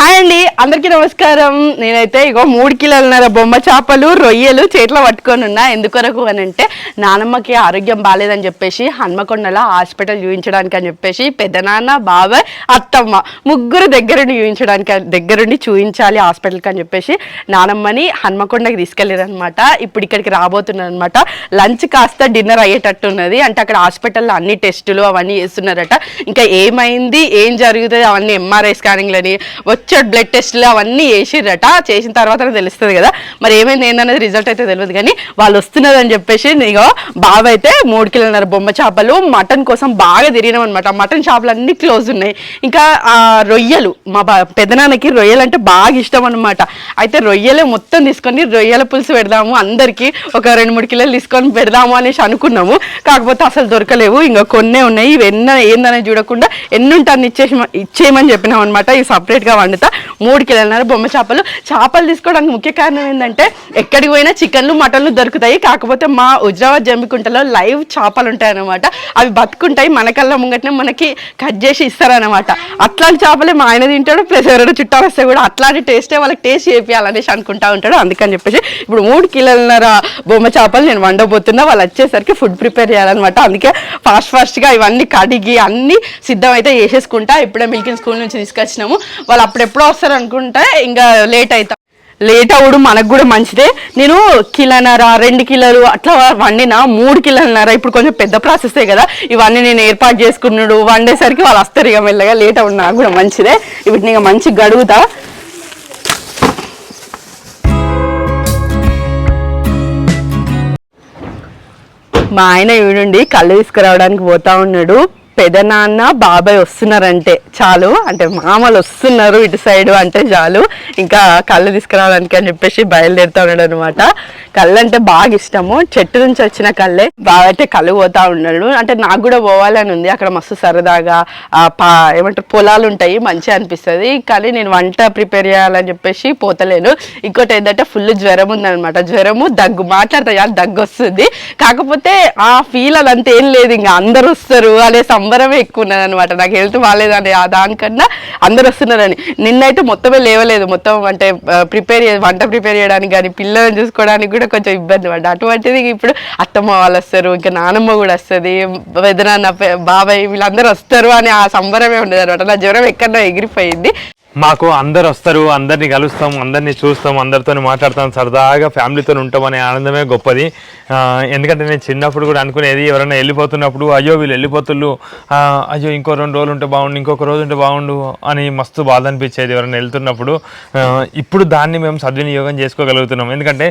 Hi అండి అందరికీ నమస్కారం. నేనైతే ఇగో మూడు కిలోలున్నర బొమ్మ చేపలు రొయ్యలు చేతిలో పట్టుకొని ఉన్నా. ఎందుకొరకు అని అంటే నానమ్మకి ఆరోగ్యం బాగాలేదని చెప్పేసి హన్మకొండలో హాస్పిటల్ చూపించడానికి అని చెప్పేసి పెద్దనాన్న బాబాయ్ అత్తమ్మ ముగ్గురు దగ్గరుండి చూపించడానికి దగ్గరుండి చూపించాలి హాస్పిటల్కి అని చెప్పేసి నానమ్మని హన్మకొండకి తీసుకెళ్ళారు అనమాట ఇప్పుడు ఇక్కడికి రాబోతున్నారు అనమాట లంచ్ కాస్త డిన్నర్ అయ్యేటట్టు ఉన్నది అంటే అక్కడ హాస్పిటల్లో అన్ని టెస్టులు అవన్నీ చేస్తున్నారట. ఇంకా ఏమైంది? ఏం జరుగుతుంది? అవన్నీ ఎంఆర్ఐ స్కానింగ్లని వచ్చే బ్లడ్ టెస్టులు అవన్నీ చేసిర్రట. చేసిన తర్వాత తెలుస్తుంది కదా. మరి ఏమైంది? ఏందనేది రిజల్ట్ అయితే తెలియదు. కానీ వాళ్ళు వస్తున్నదని చెప్పేసి ఇగో బావ అయితే మూడు కిలోన్నర బొమ్మ చేపలు మటన్ కోసం బాగా తిరిగినాం అనమాట మటన్ చేపలు అన్ని క్లోజ్ ఉన్నాయి. ఇంకా ఆ రొయ్యలు. మా బా పెదనాన్నకి రొయ్యలు అంటే బాగా ఇష్టం అనమాట అయితే రొయ్యలే మొత్తం తీసుకొని రొయ్యల పులుసు పెడదాము. అందరికి ఒక రెండు మూడు కిలోలు తీసుకొని పెడదాము అనేసి అనుకున్నాము. కాకపోతే అసలు దొరకలేవు. ఇంకా కొన్నే ఉన్నాయి. ఇవి ఎన్న ఏందనేది చూడకుండా ఎన్నుంటాన్ని ఇచ్చేసి ఇచ్చేయమని చెప్పినాం అనమాట ఇవి సపరేట్గా వండుతా. మూడు కిలోలన్నర బొమ్మ చేపలు. చేపలు తీసుకోవడానికి ముఖ్య కారణం ఏంటంటే ఎక్కడికి పోయినా చికెన్లు మటన్లు దొరుకుతాయి. కాకపోతే మా హుజరాబాద్ జమ్మికుంటలో లైవ్ చేపలు ఉంటాయి అనమాట అవి బతుకుంటాయి. మన కళ్ళ ముంగటనే మనకి కట్ చేసి ఇస్తారనమాట అట్లాంటి చేపలే మా ఆయన తింటాడు ప్లస్ ఎవరైనా చుట్టాలు వస్తే కూడా అట్లాంటి టేస్టే వాళ్ళకి టేస్ట్ చేపియాలనేసి అనుకుంటా ఉంటాడు. అందుకని చెప్పేసి ఇప్పుడు మూడు కిలోలన్నర బొమ్మ చేపలు నేను వండబోతున్నా. వాళ్ళు వచ్చేసరికి ఫుడ్ ప్రిపేర్ చేయాలన్నమాట. అందుకే ఫాస్ట్ ఫాస్ట్గా ఇవన్నీ కడిగి అన్ని సిద్ధం అయితే చేసేసుకుంటా. ఇప్పుడే మిల్కిన్ స్కూల్ నుంచి తీసుకొచ్చినాము. వాళ్ళు అప్పుడెప్పుడో వస్తారు అనుకుంటే ఇంకా లేట్ అవుతాం లేట్ అవ్వడు మనకు కూడా మంచిదే. నేను కిలోన్నర రెండు కిలోలు అట్లా వండిన మూడు కిలోన్నర ఇప్పుడు కొంచెం పెద్ద ప్రాసెసే కదా. ఇవన్నీ నేను ఏర్పాటు చేసుకున్నాడు వండేసరికి వాళ్ళు వస్తారు ఇక మెల్లగా. లేట్ అవ్వడు నాకు కూడా మంచిదే. వీటిని ఇక మంచి గడుగుతా. మా ఆయన ఈవిడండి కళ్ళు తీసుకురావడానికి పోతా ఉన్నాడు. పెదనాన్న బాబాయ్ వస్తున్నారంటే చాలు. అంటే మామలు వస్తున్నారు ఇటు సైడ్ అంటే చాలు. ఇంకా కళ్ళు తీసుకురావడానికి అని చెప్పేసి బయలుదేరుతా ఉన్నాడు అనమాట కళ్ళు అంటే బాగా ఇష్టము. చెట్టు నుంచి వచ్చిన కళ్ళే బాగా అయితే కళ్ళు పోతా ఉన్నాడు. అంటే నాకు కూడా పోవాలని ఉంది. అక్కడ మస్తు సరదాగా ఆ పా ఏమంటారు పొలాలు ఉంటాయి. మంచిగా అనిపిస్తుంది. కానీ నేను వంట ప్రిపేర్ చేయాలని చెప్పేసి పోతలేను. ఇంకోటి ఏంటంటే ఫుల్ జ్వరం ఉందనమాట జ్వరము దగ్గు. మాట్లాడతా దగ్గు వస్తుంది. కాకపోతే ఆ ఫీల్ అదంతా ఏం లేదు. ఇంకా అందరూ వస్తారు అనే సంబరమే ఎక్కువ ఉన్నది అనమాట నాకు హెల్త్ బాగాలేదని ఆ దానికన్నా అందరు వస్తున్నారని. నిన్నైతే మొత్తమే లేవలేదు. మొత్తం అంటే ప్రిపేర్ వంట ప్రిపేర్ చేయడానికి కానీ పిల్లల్ని చూసుకోవడానికి కూడా కొంచెం ఇబ్బంది పడ్డ అటువంటిది ఇప్పుడు అత్తమ్మ వాళ్ళు వస్తారు ఇంకా నానమ్మ కూడా వస్తుంది. పెదనాన్న బాబాయ్ వీళ్ళందరూ వస్తారు అని ఆ సంబరమే ఉండదు అనమాట నా జ్వరం ఎక్కడో ఎగిరిపోయింది. మాకు అందరు వస్తారు అందరిని కలుస్తాం అందరిని చూస్తాం అందరితో మాట్లాడతాం సరదాగా ఫ్యామిలీతో ఉంటాం అనే ఆనందమే గొప్పది. ఎందుకంటే నేను చిన్నప్పుడు కూడా అనుకునేది ఎవరైనా వెళ్ళిపోతున్నప్పుడు అయ్యో వీళ్ళు వెళ్ళిపోతుళ్ళు. అయ్యో ఇంకో రెండు రోజులు ఉంటే బాగుండు ఇంకొక రోజు ఉంటే బాగుండు అని మస్తు బాధ అనిపించేది ఎవరైనా వెళ్తున్నప్పుడు. ఇప్పుడు దాన్ని మేము సద్వినియోగం చేసుకోగలుగుతున్నాం. ఎందుకంటే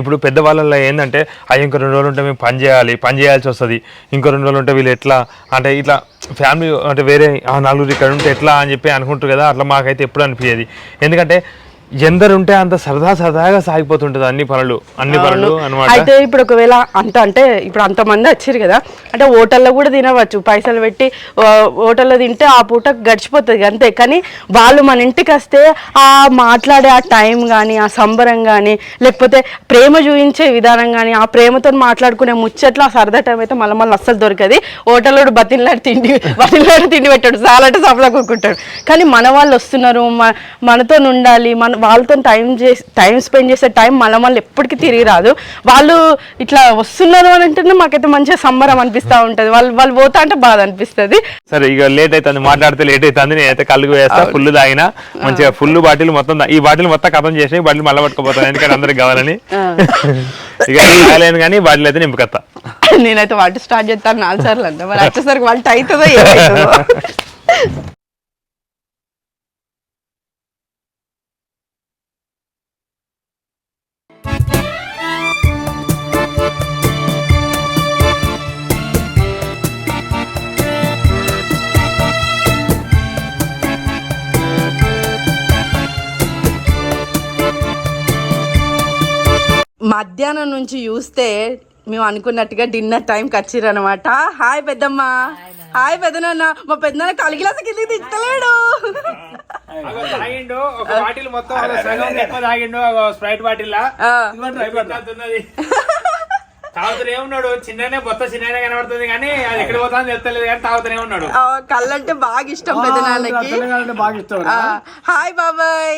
ఇప్పుడు పెద్దవాళ్ళలో ఏంటంటే అయ్యో ఇంకో రెండు రోజులు ఉంటే మేము పని చేయాలి పని చేయాల్సి వస్తుంది. ఇంకో రెండు రోజులు ఉంటే వీళ్ళు ఎట్లా? అంటే ఇట్లా ఫ్యామిలీ అంటే వేరే నలుగురు ఇక్కడ ఉంటే ఎట్లా అని చెప్పి అనుకుంటారు కదా అట్లా మాకైతే ఎప్పుడు అనిపించేది ఎందుకంటే ఎందరు ఉంటే అంత సరదా సరదాగా సాగిపోతుంటుంది అన్ని పనులు అన్ని పనులు అనమాట అయితే ఇప్పుడు ఒకవేళ అంత అంటే ఇప్పుడు అంతమంది వచ్చారు కదా అంటే హోటల్లో కూడా తినవచ్చు. పైసలు పెట్టి హోటల్లో తింటే ఆ పూట గడిచిపోతుంది అంతే. కానీ వాళ్ళు మన ఇంటికి వస్తే ఆ మాట్లాడే ఆ టైం కానీ ఆ సంబరం కానీ లేకపోతే ప్రేమ చూపించే విధానం కానీ ఆ ప్రేమతో మాట్లాడుకునే ముచ్చట్లు ఆ సరదా టైం అయితే మళ్ళీ మళ్ళీ అస్సలు దొరకది. హోటల్లో బతిలాడి తిండి బతిలాడి తిండి పెట్టాడు. సాలంటే సఫలా కూకుంటాడు కానీ మన వాళ్ళు వస్తున్నారు మనతో ఉండాలి మన వాళ్ళతో టైం చేసి టైం స్పెండ్ చేసే టైం మళ్ళీ మళ్ళీ ఎప్పటికీ తిరిగి రాదు. వాళ్ళు ఇట్లా వస్తున్నారు అని అంటేనే మాకైతే మంచిగా సంబరం అనిపిస్తూ ఉంటుంది. వాళ్ళు వాళ్ళు పోతా అంటే బాధ అనిపిస్తుంది. సరే ఇక లేట్ అవుతుంది మాట్లాడితే లేట్ అవుతుంది నేనైతే కళ్ళు వేస్తా ఫుల్ తాగిన మంచిగా ఫుల్ బాటిల్ మొత్తం ఈ బాటిల్ మొత్తం కథం చేసి బాటిల్ మళ్ళీ పట్టుకుపోతాను ఎందుకంటే అందరికి కావాలని. ఇక తాగలేను కానీ బాటిల్ అయితే నింపుకొస్తా నేనైతే వంట స్టార్ట్ చేస్తాను నాలుగు సార్లు అంటే మరి వచ్చేసరికి వంట అవుతుందో మధ్యాహ్నం నుంచి చూస్తే మేము అనుకున్నట్టుగా డిన్నర్ టైంకి వచ్చిర్రనమాట హాయ్ పెద్దమ్మ. హాయ్ పెద్దనాన్న. మా పెద్దనాన్న కలిగిలాస కిందకి తిట్టలేడు బాటిల్ మొత్తం స్ప్రైట్ బాటిల్ తాగుతూనే ఉన్నాడు. చిన్ననే బొత్త చిన్ననే కనబడుతుంది కానీ అది ఎక్కడ పోతాను తెలుస్తలేదు కానీ తాగుతూనే ఉన్నాడు. ఆ, కళ్ళంటే బాగా ఇష్టం బాగా ఇష్టం ఆ, హాయ్ బాబాయ్.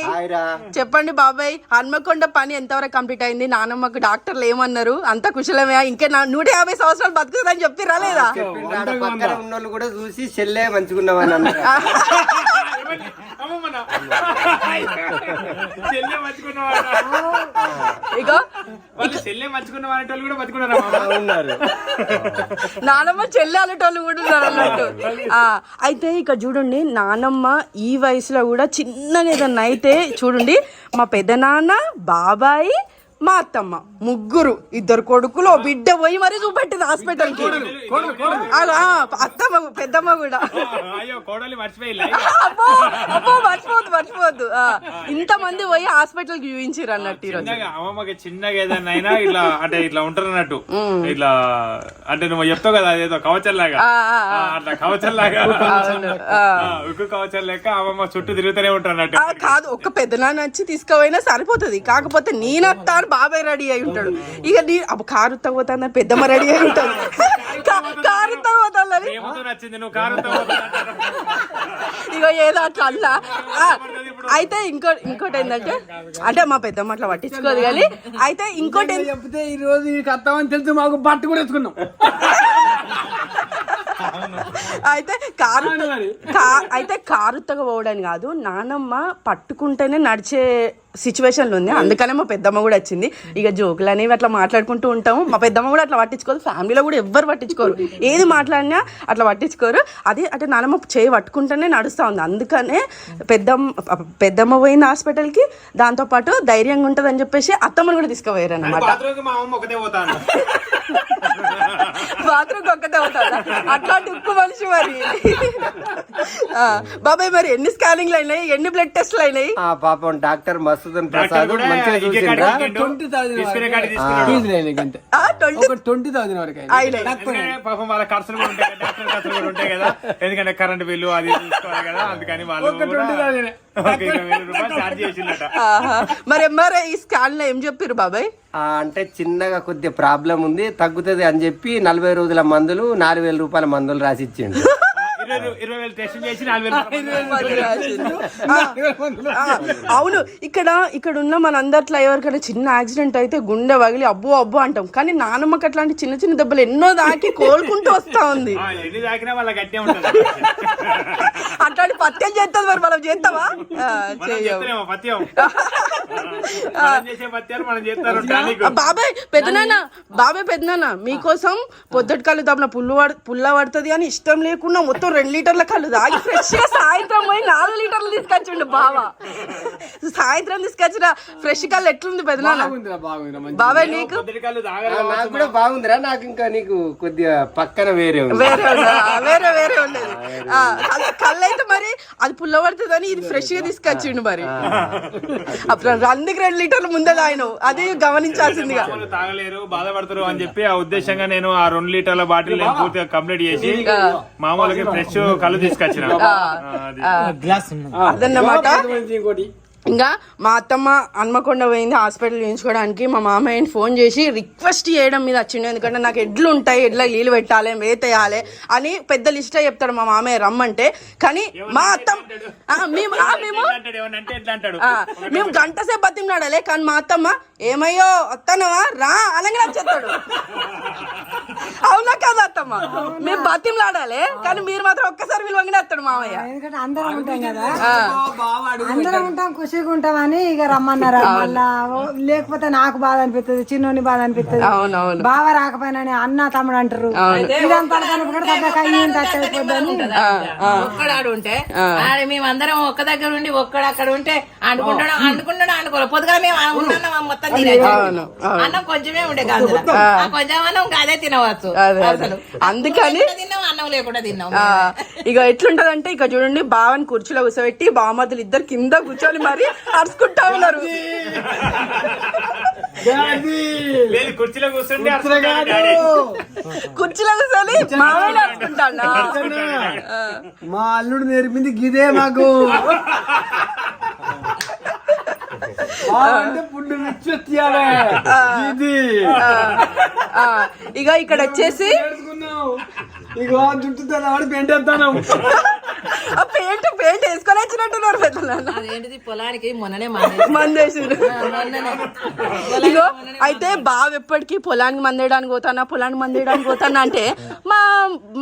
చెప్పండి బాబాయ్ హన్మకొండ పని ఎంతవరకు కంప్లీట్ అయింది? నానమ్మకు డాక్టర్లు ఏమన్నారు? అంత కుశలమే ఇంకా నా- నూట యాభై సంవత్సరాలు బతుకుతుందని చెప్పిరా లేదా? ఆడ పక్కన ఉన్నోళ్ళు కూడా చూసి చెల్లె మంచుకున్నామని అన్నారు. చెల్లె మంచుకున్నవాడు ఇగో వాళ్ళు చెల్లె మంచుకున్న వాళ్ళు కూడా. ఉన్నారు. నానమ్మ చెల్లి అనేటోళ్ళు కూడా ఉన్నారు అన్నట్టు. ఆ, అయితే ఇక చూడండి నానమ్మ ఈ వయసులో కూడా చిన్నగా ఏదన్నా అయితే చూడండి మా పెద్దనాన్న బాబాయి మా అత్తమ్మ ముగ్గురు ఇద్దరు కొడుకులు బిడ్డ పోయి మరీ చూపెట్టింది హాస్పిటల్కి. ఆ, అత్తమ్మ పెద్దమ్మ కూడా. అబ్బో అబ్బో మర్చిపోవద్దు మర్చిపోవద్దు. ఆ, ఇంతమంది పోయి హాస్పిటల్కి చూపించారు అన్నట్టు ఈరోజు. చిన్నగా అమ్మమ్మకి చిన్నగా అయినా ఇట్లా అంటే ఇట్లా ఉంటారు అన్నట్టు ఇట్లా అంటే నువ్వు చెప్తావు కదా అదేదో కవచం లాగా అట్లా కవచం లాగా ఉక్కు కవచం లెక్క అమ్మమ్మ చుట్టూ తిరుగుతూనే ఉంటారు అన్నట్టు కాదు ఒక్క పెద్దనాన్న వచ్చి తీసుకుపోయినా సరిపోతుంది. కాకపోతే నేనత్తా అని బాబాయ్ రెడీ అయి ఉంటాడు. ఇక నీ అబ్బ కారు తవ్వుతాను పెద్దమ్మ రెడీ అయి ఉంటాడు. కారు కారు ఇక ఏదో అట్లా అల్లా ఆ, అయితే ఇంకో ఇంకోటి ఏంటంటే అంటే మా పెద్దమ్మ అట్లా పట్టించుకోదు కానీ అయితే ఇంకోటి చెప్తే ఈ రోజు ఈ కత్తామని తెలుసు మాకు బట్ట కూడా వేసుకున్నాం. అయితే కారు అయితే కారుతగా పోవడని కాదు నానమ్మ పట్టుకుంటేనే నడిచే సిచ్యువేషన్లు ఉంది. అందుకనే మా పెద్దమ్మ కూడా వచ్చింది. ఇక జోకులు అనేవి అట్లా మాట్లాడుకుంటూ ఉంటాము. మా పెద్దమ్మ కూడా అట్లా పట్టించుకోదు. ఫ్యామిలీలో కూడా ఎవ్వరు పట్టించుకోరు. ఏది మాట్లాడినా అట్లా పట్టించుకోరు. అది అంటే నానమ్మ చేయి పట్టుకుంటేనే నడుస్తూ ఉంది. అందుకనే పెద్దమ్మ పెద్దమ్మ పోయింది హాస్పిటల్కి దాంతోపాటు ధైర్యంగా ఉంటుంది అని చెప్పేసి అత్తమ్మని కూడా తీసుకుపోయారు అనమాట బాత్రూమ్ ఒక్కటే అవుతాడా అట్లాంటి ఉప్పు మనిషి మరి. ఆ, బాబాయ్ మరి ఎన్ని స్కానింగ్లు అయినాయి? ఎన్ని బ్లడ్ టెస్ట్లు అయినాయి? ఆ పాపం డాక్టర్ మసూదన్ ప్రసాద్ మంచిగా చూసిండ్రా? ట్వంటీ ట్వంటీ థౌసండ్ వరకు. అయినాయి. ఎందుకంటే పాపం వాళ్ళ ఖర్చులు కూడా ఉంటాయి కదా, డాక్టర్ ఖర్చులు కూడా ఉంటాయి కదా. ఎందుకంటే కరెంట్ బిల్లు అది చూసుకోవాలి కదా అందుకని వాళ్ళు మరి ఎంఆర్ఐ ఈ స్కాన్లో ఏం చెప్పారు బాబాయ్? ఆ, అంటే చిన్నగా కొద్దిగా ప్రాబ్లం ఉంది తగ్గుతుంది అని చెప్పి నలభై రోజుల మందులు నాలుగు వేల రూపాయల మందులు రాసి అవును ఇక్కడ ఇక్కడ ఉన్న మనందరిలో ఎవరికైనా చిన్న యాక్సిడెంట్ అయితే గుండె పగిలి అబ్బో అబ్బో అంటాం. కానీ నానమ్మకి అట్లాంటి చిన్న చిన్న దెబ్బలు ఎన్నో దాకి కోలుకుంటూ వస్తా ఉంది. అట్లాంటి పత్యం చేస్తుంది మరి మనం చేస్తావా చెయ్యం బాబాయ్ పెద్దనాన్న బాబాయ్ పెద్దనాన్న మీకోసం పొద్దుటి కళ్ళు దాపిన పుల్లు పడ పుల్ల పడుతుంది అని ఇష్టం లేకుండా మొత్తం రెండు లీటర్ల కళ్ళు తాగి ఫ్రెష్గా సాయంత్రం పోయి నాలుగు లీటర్లు తీసుకొచ్చిండు బావా. సాయంత్రం తీసుకొచ్చిన ఫ్రెష్ కళ్ళు ఎట్లుంది పెద్దనాన్న బాగుందిరా, బాగుందిరా, మంచి. బాబాయ్ నీకు? నాకు కూడా బాగుందిరా నాకు ఇంకా నీకు కొద్దిగా పక్కన వేరే ఉంది. వేరే? వేరే వేరే ఉండేది. ఆ, కళ్ళు- అయితే మరి అది పుల్ల పడుతుందని ఇది ఫ్రెష్గా తీసుకొచ్చిండు మరి. అప్పుడు అందుకు రెండు లీటర్లు ముందే తాగినావు. అది గమనించాల్సిందిగా. తాగలేరు బాధపడతారు అని చెప్పి ఆ ఉద్దేశంగా నేను ఆ రెండు లీటర్ల బాటిల్ నేను పూర్తిగా కంప్లీట్ చేసి మామూలుగా ఫ్రెష్ కళ్ళు తీసుకొచ్చిన. అదన్నమాట. ఇంకోటి. ఇంకా మా అత్తమ్మ హన్మకొండ పోయింది హాస్పిటల్ చూయించుకోవడానికి. మా మామయ్యని ఫోన్ చేసి రిక్వెస్ట్ చేయడం మీద వచ్చిండు. ఎందుకంటే నాకు ఎడ్లు ఉంటాయి ఎడ్ల నీళ్ళు పెట్టాలి వేతేయాలి అని పెద్ద లిస్ట్ చెప్తాడు మా మామయ్య రమ్మంటే. కానీ మా అత్తమ్మ ఆ, మేము మేము గంట సేపు బతిమలాడాలి కానీ మా అత్తమ్మ ఏమయ్యో వస్తానవా రా అనగా చెప్తాడు అవునా కాదు అత్తమ్మ? మేము బతిమలాడాలి కానీ మీరు మాత్రం ఒక్కసారి విలువంగానే వస్తాడు మామయ్య. ఎందుకంటే అందరం ఉంటాం కదా. అందరం ఉంటాం ఉంటామని ఇక రమ్మన్నారు. మళ్ళా లేకపోతే నాకు బాధ అనిపిస్తుంది చిన్నోని బాధ అనిపిస్తుంది అవునవును. బావ రాకపోయినా అన్న తమ్ముడు అంటారు ఒక్కడాడు ఉంటే ఆడ మేమందరం ఒక్క దగ్గర ఉండి ఒక్కడు అక్కడ ఉంటే అండుకుంటాడు అండుకుంటాడు అనుకోరు పొద్దుగా మేము ఉన్నాం మొత్తం అన్నం కొంచెమే ఉండే కాదు కొంచెం అన్నం అదే తినవచ్చు అదే అదే. అందుకని తిన్నాం అన్నం లేకుండా తిన్నాం. ఇక ఎట్లుంటదంటే ఇక చూడండి బావని కుర్చీలో కూర్చోబెట్టి బామతులు ఇద్దరు కింద కూర్చొని మరి అరుచుకుంటా ఉన్నారు. కుర్చీలో. కుర్చీలో కూర్చొని మామయ్య అరుచుకుంటాడా? మా అల్లుడు నేర్పింది గిదే మాకు! అంటే పుండు ఇచ్చేయాలి ఇది ఆ, ఇక ఇక్కడ వచ్చేసి ఇగో జుట్టు పెంటేస్తాను ఆ పెయింట్ పెయింట్ వేసుకొని వచ్చినట్టున్నారు అదేంటిది పొలానికి మొన్ననే మందేసిరు ఇగో అయితే బావ ఎప్పటికీ పొలానికి మందేయడానికి పోతానా పొలానికి మందేయడానికి పోతానా అంటే మా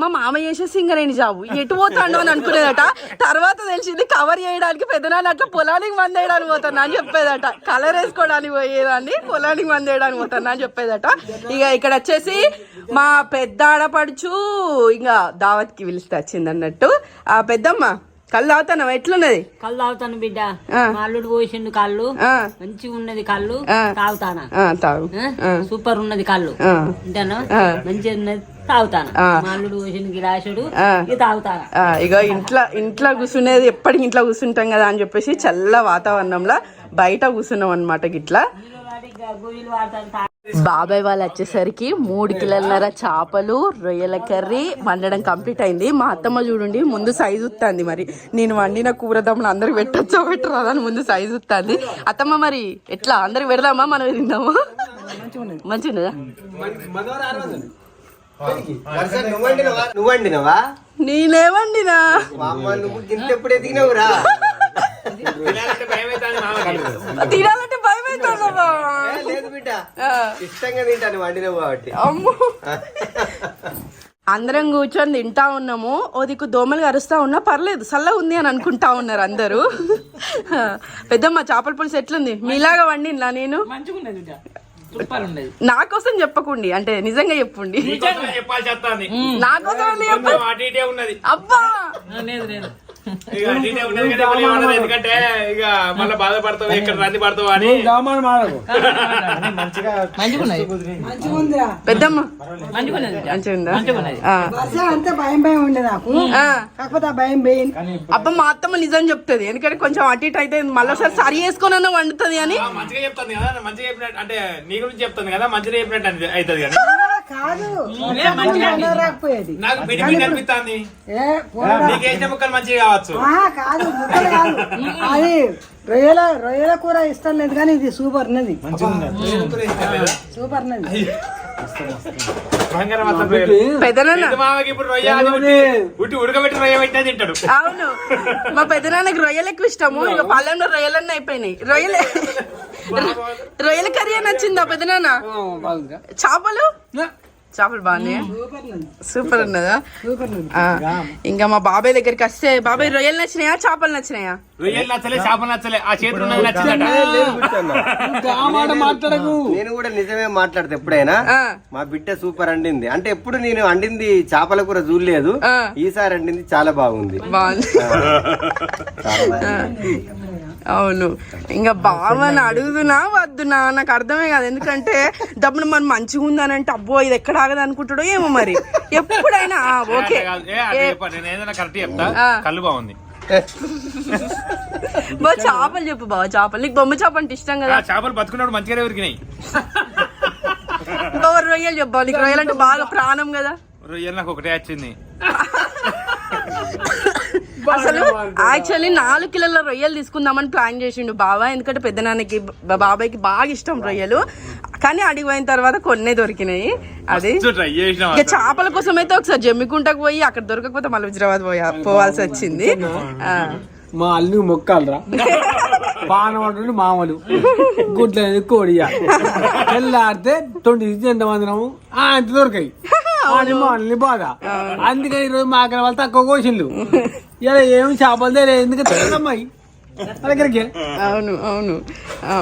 మా మామ చేసేసి ఇంకా నేను జాబు ఎటు పోతాను అని అనుకునేదట. తర్వాత తెలిసింది కవర్ చేయడానికి పెద్దనాన్న అట్లా పొలానికి మందేయడానికి పోతానా అని చెప్పేదట. కలర్ వేసుకోవడానికి పోయేదాన్ని పొలానికి మందేయడానికి పోతానా అని చెప్పేదట. ఇక ఇక్కడ వచ్చేసి మా పెద్ద ఆడపడుచు ఇంకా దావత్కి పిలిస్తే వచ్చింది అన్నట్టు ఆ పెద్దమ్మ కళ్ళు తాగుతాను ఎట్లున్నది? కళ్ళు తాగుతాను బిడ్డ. అల్లుడు పోసిండు కళ్ళు. ఆ, మంచిగా ఉన్నది కళ్ళు. తాగుతానా? తాగు. సూపర్ ఉన్నది కళ్ళు. ఆ. మంచిగా ఉన్నది ఇక ఇంట్లో ఇంట్లో కూర్చునేది ఎప్పటికి ఇంట్లో కూర్చుంటాం కదా అని చెప్పేసి చల్ల వాతావరణంలో బయట కూర్చున్నాం అనమాట గిట్లా. బాబాయ్ వాళ్ళు వచ్చేసరికి మూడు కిలోలన్నర చేపలు రొయ్యల కర్రీ వండడం కంప్లీట్ అయింది. మా అత్తమ్మ చూడండి ముందు సైజు ఉత్తాంది మరి. నేను వండిన కూర దమ్ములు అందరికి పెట్టచ్చో పెట్టరాదా అని ముందు సైజు ఉత్తాంది. అత్తమ్మ మరి ఎట్లా? అందరికి పెడదామా? మనం తిందామా? మంచిగా ఉన్నదా వర్షం నువ్వు వండినవా నువ్వు వండినవా నేనే వండినా మా అమ్మ నువ్వు గింత ఎప్పుడు ఎదిగినవురా తినాలంటే లేదు బిడ్డ. ఇష్టంగా తింటాను వండినవు కాబట్టి. అమ్మో. అందరం కూర్చొని తింటా ఉన్నాము. ఓ దిక్కు దోమలు కరుస్తా ఉన్నా పర్లేదు చల్లగా ఉంది అని అనుకుంటా ఉన్నారు అందరూ. పెద్దమ్మ చేపల పులుసు ఎట్లుంది? మీలాగా వండినా నేను? నా కోసం చెప్పకుండి అంటే నిజంగా చెప్పుండి. నా కోసం అబ్బా! లేదు లేదు. ఇక. ఎందుకంటే మళ్ళీ బాధపడతావు ఇక్కడ రంది పడతావు అని. సామాన్ మాడకు మంచిగా ఉన్నది మంచిగా ఉందిరా పెద్దమ్మ మంచిగా ఉన్నది బిడ్డ మంచిగా ఉందా మంచిగా ఉన్నది ఆ. వర్షం అంతే భయం భయం ఉండే నాకు. ఆ. కాకపోతే ఆ భయం పోయింది అబ్బా మా అత్తమ్మ నిజం చెప్తుంది. ఎందుకంటే కొంచెం అటు ఇటు అయితే మళ్ళీ సరి చేసుకొని వండుతుంది అని. ఆ, మంచిగా చెప్తాను కదా మంచిగా చెప్పినట్టు అంటే నీ గురించి చెప్తాను కదా మంచిగా చెప్పినట్టు అని అవుతుంది కదా. ఆ, కాదు. రాకపోయేది. నాకు బిడి బిడి అనిపిస్తుంది. ఏ పోరా. నీకు వేసిన ముక్కలు మంచిగా కావచ్చు. కాదు ముక్కలు కాదు. అది రొయ్యల రొయ్యల కూర ఇష్టం లేదు కానీ ఇది సూపర్ ఉన్నది. సూపర్ ఉడకబెట్టి రొయ్య పెట్టినా తింటాడు. అవును. మా పెద్దనాన్నకి రొయ్యలు ఎక్కువ ఇష్టము. ఇక పళ్ళెంలో రొయ్యలన్నీ అయిపోయినాయి. రొయ్యలే రొయ్యల కర్రీ అని నచ్చిందా పెద్దనాన్న చేపలు? చేపలు బాగున్నాయి? సూపర్ ఉన్నదా? ఆ, ఇంకా మా బాబాయ్ దగ్గరికి వస్తే బాబాయ్ రొయ్యలు నచ్చినాయా చేపలు నచ్చినాయా? రొయ్యలు నచ్చలే చేపలు నచ్చలే. ఆ చేతులు మాట్లాడకు. నేను కూడా నిజమే మాట్లాడతా ఎప్పుడైనా. ఆ. మా బిడ్డ సూపర్ అండింది. అంటే ఎప్పుడు నేను అండింది చేపల కూర చూడలేదు. ఆ. ఈసారి అండింది చాలా బాగుంది. అవును. ఇంకా బావని అడుగుతున్నా వద్దునా నాకు అర్థమే కాదు. ఎందుకంటే డబ్బులు మనం మంచిగా ఉందనంటే అబ్బో ఇది ఎక్కడ ఆగదు అనుకుంటాడో ఏమో మరి. ఎప్పుడైనా ఓకే. కరెక్ట్ చెప్తా. కళ్ళు బాగుంది. బా చేపలు చెప్పు బావ చేపలు. నీకు బొమ్మ చేప అంటే ఇష్టం కదా. చేపలు బతుకున్నప్పుడు మంచిగానే ఉరికినాయి రొయ్యలు చెప్పాలి నీకు రొయ్యలు అంటే బాగా ప్రాణం కదా. రొయ్యలు నాకు ఒకటే వచ్చింది. అసలు యాక్చువల్లీ నాలుగు కిలోల రొయ్యలు తీసుకుందామని ప్లాన్ చేసిండు బావ. ఎందుకంటే పెద్దనాన్నకి బా- బాబాయ్కి బాగా ఇష్టం రొయ్యలు. కానీ అడిగిపోయిన తర్వాత కొన్నే దొరికినాయి. అది ఇక చేపల కోసం అయితే ఒకసారి జమ్మికుంటకు పోయి అక్కడ దొరకకపోతే మళ్ళీ హుజరాబాద్ పోయా పోవాల్సి వచ్చింది. మా అల్లు మొక్కాలరా? పానం అంటుండే మామూలు. గుడ్ల కోడియా. తెల్లారితే తొండి ఎంతమందినము ఆ అంత దొరకాయి? బాధ అందుకని ఈరోజు మా అక్కడ వాళ్ళు తక్కువ కోసిండు ఇలా ఏం చేపలు తెలియదు ఎందుకంటే తెల్లమ్మాయి దగ్గరికి అవును అవును.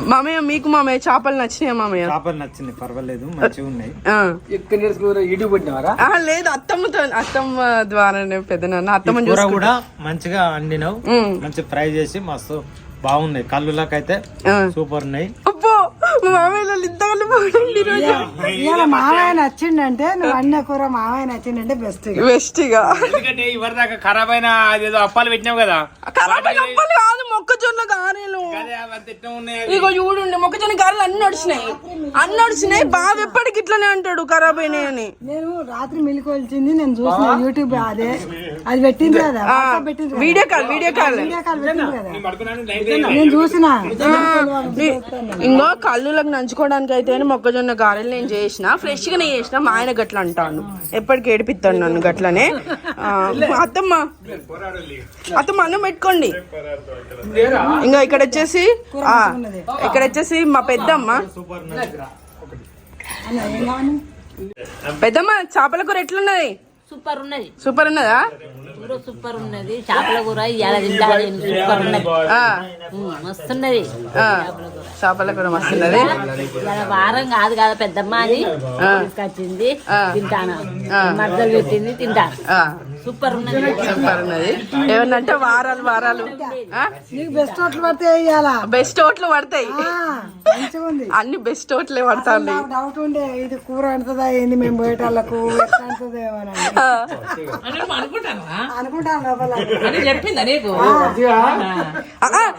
మామయ్య మీకు మామయ్య చేపలు నచ్చినాయా మామయ్య? చేపలు నచ్చింది పర్వాలేదు మంచిగా ఉన్నాయి. ఆ. ఎక్కడ నేర్చుకున్నారా పెట్టినవారా? ఆ, లేదు అత్తమ్మతో అత్తమ్మ ద్వారానే పెద్దనాన్న అత్తమ్మ కూర కూడా మంచిగా వండినావు. మంచి ఫ్రై చేసి మస్తు బాగున్నాయి. కళ్ళులకైతే. సూపర్ ఉన్నాయి. అబ్బో మామయ్య ఈరోజు ఇవాళ మావయ్య నచ్చిండంటే నువ్వు అన్న కూర మావయ్య నచ్చిండంటే బెస్ట్ బెస్ట్గా ఎందుకంటే ఇవరి దాకా ఖరాబ్ అయిన అదేదో అప్పాలు పెట్టినావు కదా. ఖరాబ్ అప్పలు కాదు మొక్కజొన్న గారెలు. ఇగో చూడండి మొక్కజొన్న గారెలు అన్ని నడిచినాయి. అన్ని నడిచినాయి. బాగా ఎప్పటికి ఇట్లనే అంటాడు ఖరాబ్ అయినాయి అని. నేను రాత్రి మిల్క్ వచ్చింది నేను చూసిన యూట్యూబ్ అదే. అది పెట్టింది కదా పెట్టింది. Video call video call video call పెట్టింది కదా. నేను చూసిన. ఇంకో కళ్ళులకు నంచుకోవడానికి అయితే మొక్కజొన్న గారెలు నేను చేసిన ఫ్రెష్ గానే చేసిన మా ఆయన గట్ల అంటాను ఎప్పటికి ఏడిపిస్తాను నన్ను గట్లనే. అత్తమ్మ అత్తమ్మ అన్నం పెట్టుకోండి. ఇంకా ఇక్కడ వచ్చేసి ఇక్కడ వచ్చేసి మా పెద్దమ్మ. పెద్దమ్మ చేపల కూర ఎట్లున్నది? సూపర్ ఉన్నది. సూపర్ ఉన్నదా? కూర సూపర్ ఉన్నది. చేపల కూర ఇవాళ తింటా నేను సూపర్ ఉన్నది. మస్తున్నది. చేపల కూర. మస్తున్నది. వారం కాదు కదా పెద్దమ్మ అని తీసుకొచ్చింది. తింటాను. మద్దలు పెట్టింది తింటాను. సూపర్ ఉన్నది. సూపర్ ఉన్నది. ఏమన్నంటే వారాలు వారాలు? నీకు బెస్ట్ హోటల్ పడితే ఇవ్వాలా బెస్ట్ ఓట్లు పడతాయి. అన్ని బెస్ట్ ఓట్లే పడతాయి నాకు డౌట్ ఉండే ఇది కూర అంటదా ఏంది మేము పోయేటాళ్ళకు ఎట్లా అంటదో ఏమో అని. అనుకుంటాను అనుకుంటాను లోపల అని చెప్పిందా నీకు?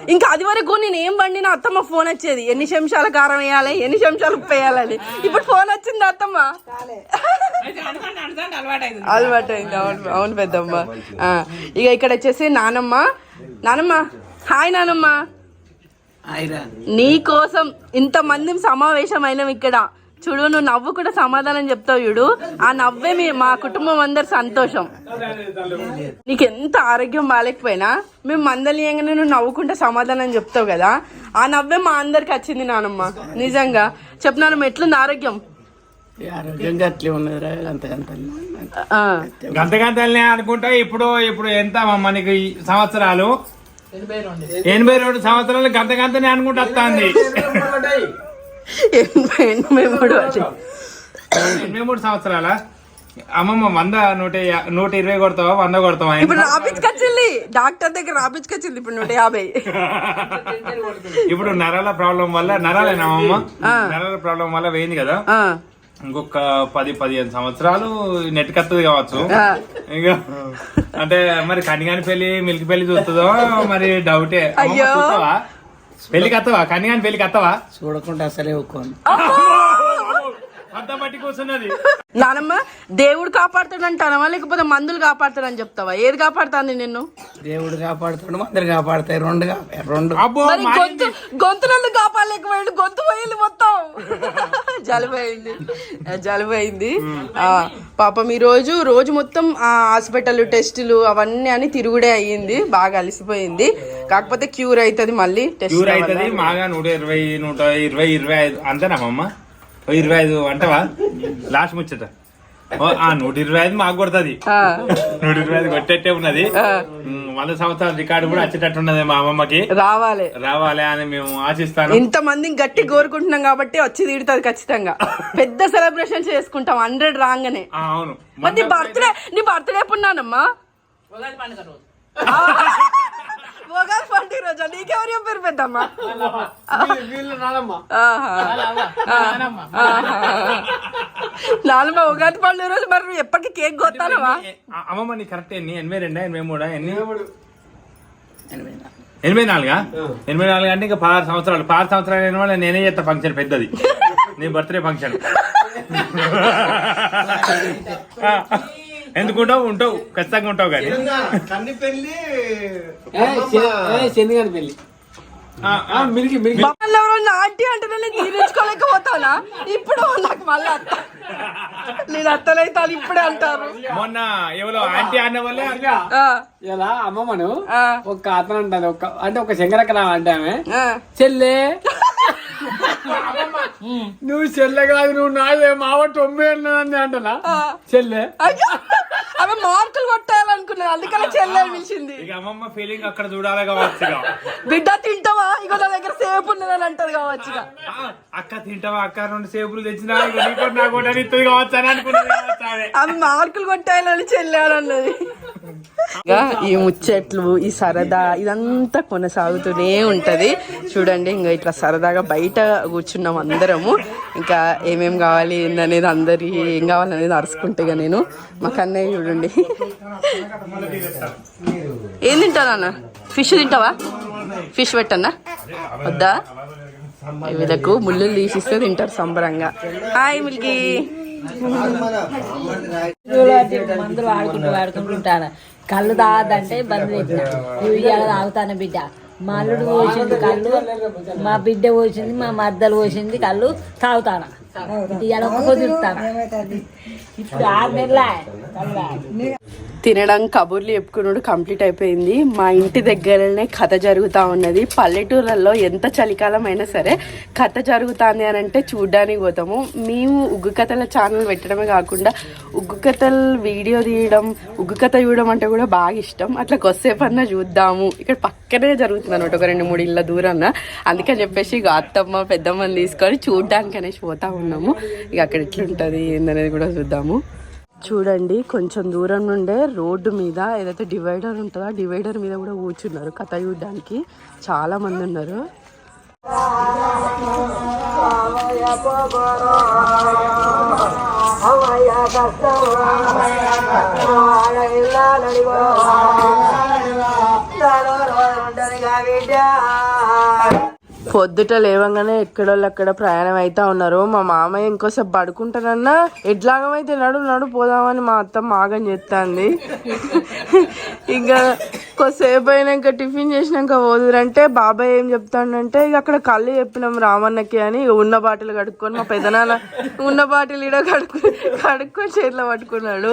ఇంకా అది వరకు నేను ఏం వండినా అత్తమ్మ ఫోన్ వచ్చేది. ఎన్ని చెంచాల కారం వేయాలి ఎన్ని చెంచాలు ఉప్పు వేయాలని. ఇప్పుడు ఫోన్ వచ్చింది అత్తమ్మ? అలవాటు అయింది అలవాటు అయింది. అవును అవును పెద్దమ్మ. ఆ, ఇక ఇక్కడ వచ్చేసి నానమ్మ. నానమ్మ హాయ్ నానమ్మ. నీ కోసం ఇంత మంది సమావేశమైనం ఇక్కడ. చూడు నువ్వు నవ్వు కూడా సమాధానం చెప్తావు చూడు. ఆ నవ్వే మీ మా కుటుంబం అందరి సంతోషం. నీకు ఎంత ఆరోగ్యం బాగాలేకపోయినా మేము మందలియంగానే నువ్వు నవ్వుకుంటే సమాధానం చెప్తావు కదా. ఆ నవ్వే మా అందరికి వచ్చింది నానమ్మ. నిజంగా. చెప్పు నానమ్మ ఎట్లుంది ఆరోగ్యం? ఆరోగ్యంగా అట్లే ఉన్నదిరా అనుకుంటా ఇప్పుడు ఇప్పుడు ఎంత మనకి ఈ సంవత్సరాలు? ఎనభై రెండు. సంవత్సరాలు గంత గంటనే అనుకుంటా వస్తాంది. ఎనభై ఎనభై మూడు. ఎనభై మూడు సంవత్సరాల? అమ్మమ్మ వంద నూట నూట ఇరవై కొడతావా వంద కొడతావా? ఇప్పుడు రాపించుకొచ్చింది డాక్టర్ దగ్గర రాపించుకొచ్చింది ఇప్పుడు నూట యాభై. ఇప్పుడు నరాల ప్రాబ్లం వల్ల నరాలేనా అమ్మమ్మ? నరాల ప్రాబ్లం వల్ల పోయింది కదా? ఇంకొక పది పదిహేను సంవత్సరాలు నెట్ కత్తది కావచ్చు. ఇక అంటే మరి కన్నిగాని పెళ్ళి మిల్క్ పెళ్ళి చూస్తుందో మరి డౌటే అయ్యో. పెళ్ళికి వస్తావా కన్నిగాని పెళ్ళికి వస్తావా చూడకుండా అసలే ఒక్కోను నానమ్మ దేవుడు కాపాడుతాడంటానవా? లేకపోతే మందులు కాపాడుతాడని చెప్తావా? ఏది కాపాడుతాను నిన్ను? దేవుడు కాపాడుతాడు అందరు కాపాడతాయి రెండు రెండు. అబ్బో మరి గొంతు గొంతులను కాపాడలేకపోయాడు గొంతు పోయింది మొత్తం. జలుబైంది. జలుబైంది. ఆ, పాపం ఈ రోజు రోజు మొత్తం ఆ హాస్పిటల్ టెస్టులు అవన్నీ అని తిరుగుడే అయ్యింది బాగా అలసిపోయింది. కాకపోతే క్యూర్ అవుతుంది మళ్ళీ టెస్ట్ క్యూర్ అవుతుంది మాగా నూట ఇరవై నూట ఇరవై ఇరవై ఐదు. అంతేనా ఇరవై ఐదు అంటవా? లాస్ట్ ముచ్చట. ఓ, ఆ నూట ఇరవై ఐదు మాకు కొడుతుంది. నూట ఇరవై ఐదు కొట్టేట్టే ఉన్నది. వంద సంవత్సరాల రికార్డు కూడా వచ్చేటట్టు ఉన్నది మా అమ్మమ్మకి. రావాలి. రావాలి అని మేము ఆశిస్తాను. ఇంత మందిని గట్టి కోరుకుంటున్నాం కాబట్టి వచ్చి తీడుతుంది ఖచ్చితంగా. పెద్ద సెలబ్రేషన్ చేసుకుంటాం హండ్రెడ్ రాగానే. ఆ, అవును. మరి నీ బర్త్డే నీ బర్త్డే ఎప్పుడు నానమ్మా? ఉగాది పండుగ రోజు. నీకెవరు చెప్పారు పెద్దమ్మా. నానమ్మ. ఉగాది పండుగ రోజు మరి నువ్వు ఎప్పటికీ కేక్ కొత్తానవా అమ్మమ్మ నీ కరెక్ట్. ఎన్ని ఎనభై రెండా ఎనభై మూడా? ఎన్ని? ఎనభై నాలుగా? ఎనభై నాలుగు అంటే ఇంకా పదహారు సంవత్సరాలు. పదహారు సంవత్సరాలు అయిన వాళ్ళు నేనే చేస్తా ఫంక్షన్ పెద్దది. నీ బర్త్డే ఫంక్షన్ ఎందుకుంటావు? ఉంటావు. ఖచ్చితంగా ఉంటావు కానీ. కన్ని పెళ్ళి శనిగాని పెళ్ళి మిల్కి మిల్కి మమ్మల్ని ఎవరన్నా ఆంటీ అంటే నేను తీర్చుకోలేకపోతానా? ఇప్పుడు నాకు మళ్ళీ అత్త. నేను అత్తలైతే ఇప్పుడే అంటారు. మొన్న ఎవరో ఆంటీ అన్న వల్లే ఆ, ఇలా అమ్మమ్మను ఒక అతను అంటాను ఒక అంటే ఒక శంకరక్క అంటే ఆమె. ఆ. చెల్లె. నువ్వు చెల్లె కాదు నువ్వు నాదే మావ తొంభై అంటనా? చెల్లె? అయ్యో, ఆమె మార్కులు అందుకనే చెల్లెలు పిలిచింది. ఇక అమ్మమ్మ ఫీలింగ్ అక్కడ చూడాలి కావచ్చు ఇక. బిడ్డ తింటావా? ఇగో నా దగ్గర సేపు ఉన్నదని అంటది కావచ్చు ఇక. ఆ, అక్క తింటావా? అక్క రెండు సేపులు తెచ్చినా ఇక నీకు నాకు కూడా ఇస్తుంది కావచ్చు అని అనుకున్నది కావచ్చు ఆమె. ఆమె మార్కులు కొట్టాలని చెల్లాలన్నది ఇంకా ఈ ముచ్చట్లు ఈ సరదా ఇదంతా కొనసాగుతూనే ఉంటది. చూడండి ఇంకా ఇట్లా సరదాగా బయట కూర్చున్నాం అందరము. ఇంకా ఏమేం కావాలి ఏందనేది అందరి ఏం కావాలనేది అరుచుకుంటే ఇక నేను. మా కన్నయ్య చూడండి. ఏం తింటావు అన్న? ఫిష్ తింటావా? ఫిష్ పెట్టన్నా? వద్దా? వీళ్ళకు ముళ్ళు తీసిస్తే తింటారు సంబరంగా. హాయ్ మిల్కి మందులు వాడుకుంటూ వాడుకుంటుంటాను కళ్ళు తాగదంటే బంద్ పెట్టిన. ఇవాళ తాగుతాను బిడ్డ. మా అల్లుడు పోసింది కళ్ళు మా బిడ్డ పోసింది మా మద్దలు పోసింది కళ్ళు తాగుతాను? ఇవాళ ఒక్క కుదురుతాను ఇప్పుడు ఆరు నెలలే. తినడం కబుర్లు చెప్పుకున్నాడు కంప్లీట్ అయిపోయింది. మా ఇంటి దగ్గరనే కథ జరుగుతూ ఉన్నది. పల్లెటూర్లలో ఎంత చలికాలం అయినా సరే కథ జరుగుతుంది అని అంటే చూడ్డానికి పోతాము. మేము ఉగ్గు కథల ఛానల్ పెట్టడమే కాకుండా ఉగ్గు కథలు వీడియో తీయడం ఉగ్గు కథ చూడడం అంటే కూడా బాగా ఇష్టం. అట్లా కొద్దిసేపు అన్నా చూద్దాము. ఇక్కడ పక్కనే జరుగుతుంది అనమాట ఒక రెండు మూడు ఇళ్ళ దూరాన అందుకని చెప్పేసి ఇక అత్తమ్మ పెద్దమ్మని తీసుకొని చూడ్డానికి అనేసి పోతా ఉన్నాము. ఇక అక్కడ ఎట్లుంటుంది ఏందనేది కూడా చూద్దాము. చూడండి కొంచెం దూరం నుండే రోడ్డు మీద ఏదైతే డివైడర్ ఉంటుందో ఆ డివైడర్ మీద కూడా కూర్చున్నారు కథ చూడడానికి. చాలా మంది ఉన్నారు. పొద్దుట లేవంగానే ఎక్కడోళ్ళు అక్కడ ప్రయాణం అవుతా ఉన్నారు. మా మామయ్య ఇంకోసేపు పడుకుంటానన్నా ఎట్లాగమైతే నడు నడు పోదామని మా అత్త మాగం చెప్తాంది ఇంకా కొద్దిసేపు అయినాక టిఫిన్ చేసినాక పోదురంటే బాబాయ్ ఏం చెప్తాడంటే ఇక అక్కడ కళ్ళు చెప్పినాం రామన్నకి అని ఇక ఉన్న బాటిల్ కడుక్కొని మా పెద్దనాన్న ఉన్న బాటిల్ ఇడ కడుక్కు కడుక్కొని చేతిలో పట్టుకున్నాడు.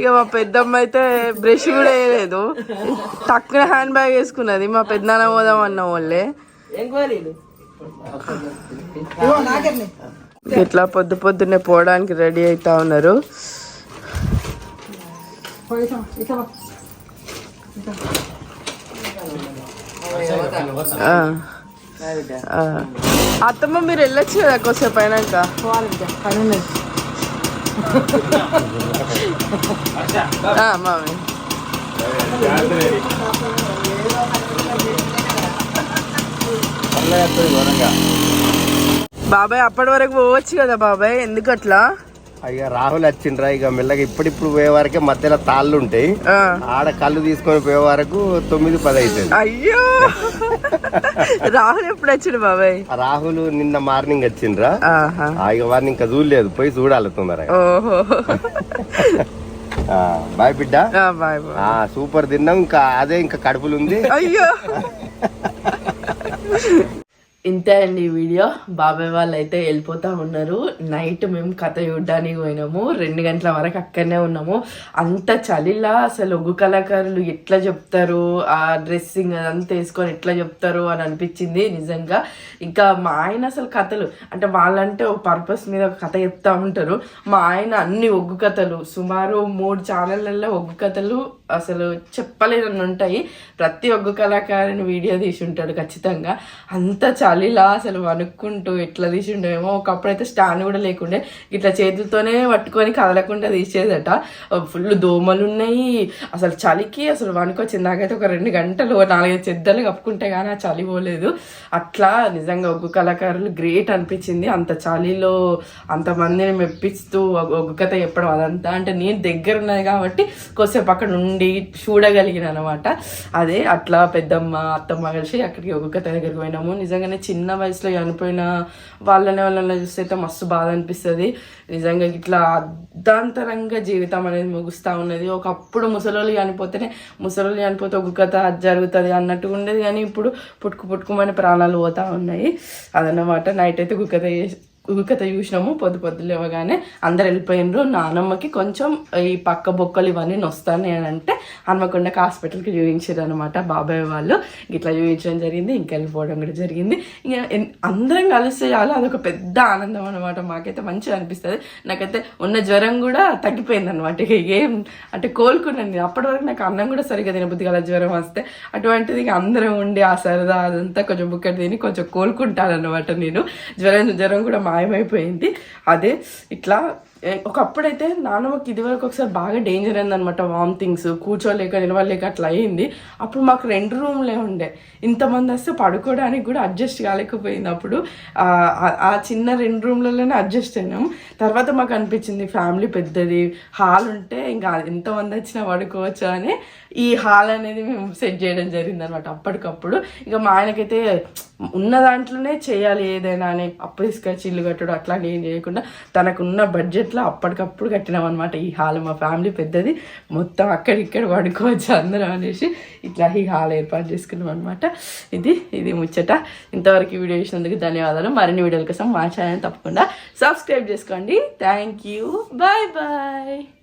ఇక మా పెద్దమ్మ అయితే బ్రష్ కూడా వేయలేదు. తక్కువ హ్యాండ్ బ్యాగ్ వేసుకున్నది. మా పెద్దనాన్న పోదాం అన్న వాళ్ళే. ఇట్లా పొద్దు పొద్దున్నే పోవడానికి రెడీ అవుతా ఉన్నారు. ఆ. ఆ. అత్తమ్మ మీరు వెళ్ళొచ్చు కదా కొద్దిసేపు అయినాక? బాబాయ్ అప్పటి వరకు పోవచ్చు కదా బాబాయ్ ఎందుకు అట్లా ఇక రాహుల్ వచ్చిండ్రా ఇక మెల్లగా ఇప్పుడిప్పుడు పోయే వరకే మధ్యలో తాళ్ళు ఉంటాయి. ఆడ కళ్ళు తీసుకొని పోయే వరకు తొమ్మిది పది అవుతుంది అయ్యో! రాహుల్ ఎప్పుడు వచ్చాడు బాబాయ్? రాహుల్ నిన్న మార్నింగ్ వచ్చిండ్రా. ఇక వారిని ఇంకా చూడలేదు పోయి చూడాలి తొందరగా. బాయ్ బిడ్డ. సూపర్ తిన్నాం ఇంకా అదే ఇంకా కడుపులు ఉంది. అయ్యో! ఇంతే అండి వీడియో. బాబాయ్ వాళ్ళు అయితే వెళ్ళిపోతా ఉన్నారు. నైట్ మేము కథ చూడడానికి పోయినాము. రెండు గంటల వరకు అక్కడనే ఉన్నాము. అంత చలిలా అసలు ఒగ్గు కళాకారులు ఎట్లా చెప్తారు? ఆ డ్రెస్సింగ్ అదంతా వేసుకొని ఎట్లా చెప్తారు అని అనిపించింది నిజంగా. ఇంకా మా ఆయన అసలు కథలు అంటే వాళ్ళంటే ఒక పర్పస్ మీద ఒక కథ చెప్తా ఉంటారు. మా ఆయన అన్ని ఒగ్గు కథలు సుమారు మూడు ఛానళ్ళల్లో ఒగ్గు కథలు అసలు చెప్పలేనన్ను ఉంటాయి ప్రతి ఒక్క కళాకారుని వీడియో తీసి ఉంటాడు ఖచ్చితంగా. అంత చలిలా అసలు వణుక్కుంటూ ఎట్లా తీసి ఉండేమో ఒకప్పుడైతే స్టాండ్ కూడా లేకుండే. ఇట్లా చేతులతోనే పట్టుకొని కదలకుండా తీసేదట. ఫుల్ దోమలు ఉన్నాయి అసలు చలికి అసలు వణుకొచ్చింది. నాకైతే ఒక రెండు గంటలు నాలుగైదు చెద్దలు కప్పుకుంటే కానీ ఆ చలి పోలేదు. అట్లా నిజంగా ఒగ్గు కళాకారులు గ్రేట్ అనిపించింది. అంత చలిలో అంతమందిని మెప్పిస్తూ ఒగ్- ఒగ్గు కథ చెప్పడం అదంతా. అంటే నేను దగ్గర ఉన్నది కాబట్టి కొద్దిసేపు అక్కడ ఉండి చూడగలిగిన అనమాట అదే అట్లా పెద్దమ్మ అత్తమ్మ కలిసి అక్కడికి ఒక్కొక్క కథ దగ్గరికి పోయినాము. నిజంగానే చిన్న వయసులో చనిపోయిన వాళ్ళని వాళ్ళని చూస్తే అయితే మస్తు బాధ అనిపిస్తుంది. నిజంగా ఇట్లా అర్ధాంతరంగా జీవితం అనేది ముగుస్తూ ఉన్నది. ఒకప్పుడు ముసలోళ్ళు చనిపోతేనే ముసలోళ్ళు చనిపోతే ఒక కథ అది జరుగుతుంది అన్నట్టు ఉండేది. కానీ ఇప్పుడు పుట్టుకు పుట్టుకుమని ప్రాణాలు పోతూ ఉన్నాయి. అదన్నమాట. నైట్ అయితే కుక్కత ఉకత చూసినాము పొద్దు పొద్దు లేవగానే అందరు వెళ్ళిపోయినరు. నానమ్మకి కొంచెం ఈ పక్క బొక్కలు ఇవన్నీ నొస్తాను అని అంటే హన్మకొండకి హాస్పిటల్కి చూపించారు అనమాట బాబాయ్ వాళ్ళు. ఇట్లా చూపించడం జరిగింది ఇంకా వెళ్ళిపోవడం కూడా జరిగింది. ఇంకా అందరం కలిస్తే చాలా అదొక పెద్ద ఆనందం అనమాట మాకైతే మంచిగా అనిపిస్తుంది. నాకైతే ఉన్న జ్వరం కూడా తగ్గిపోయింది అనమాట ఇక ఏం అంటే కోలుకున్నాను నేను. అప్పటి వరకు నాకు అన్నం కూడా సరిగ్గా తినబుద్ధి గల జ్వరం వస్తే. అటువంటిది ఇక అందరం ఉండి ఆ సరదా అదంతా కొంచెం బుక్కటి తిని కొంచెం కోలుకుంటాను అనమాట నేను. జ్వరం జ్వరం కూడా మాయమైపోయింది అదే ఇట్లా ఒకప్పుడైతే నాన్నమ్మకి ఇదివరకు ఒకసారి బాగా డేంజర్ అయిందనమాట వామిటింగ్స్ కూర్చోలేక నిలవలేక అట్లా అయింది అప్పుడు మాకు రెండు రూమ్లే ఉండే. ఇంతమంది వస్తే పడుకోవడానికి కూడా అడ్జస్ట్ కాలేకపోయింది అప్పుడు ఆ చిన్న రెండు రూమ్లలోనే అడ్జస్ట్ అయినాం. తర్వాత మాకు అనిపించింది ఫ్యామిలీ పెద్దది హాల్ ఉంటే ఇంకా ఎంతమంది వచ్చినా పడుకోవచ్చు అని. ఈ హాల్ అనేది మేము సెట్ చేయడం జరిగింది అనమాట అప్పటికప్పుడు. ఇంకా మా ఆయనకైతే ఉన్న దాంట్లోనే చేయాలి ఏదైనా అని అప్పు తీసుకొచ్చి ఇల్లు కట్టడం అట్లాంటి ఏం చేయకుండా తనకున్న బడ్జెట్ ఇట్లా అప్పటికప్పుడు కట్టినాం అనమాట ఈ హాల్ మా ఫ్యామిలీ పెద్దది. మొత్తం అక్కడిక్కడ పడుకోవచ్చు అందరం అనేసి ఇట్లా ఈ హాల్ ఏర్పాటు చేసుకున్నాం అనమాట ఇది ఇది ముచ్చట. ఇంతవరకు వీడియో చూసినందుకు ధన్యవాదాలు. మరిన్ని వీడియోల కోసం మా ఛానల్ తప్పకుండా సబ్స్క్రైబ్ చేసుకోండి. Thank you bye bye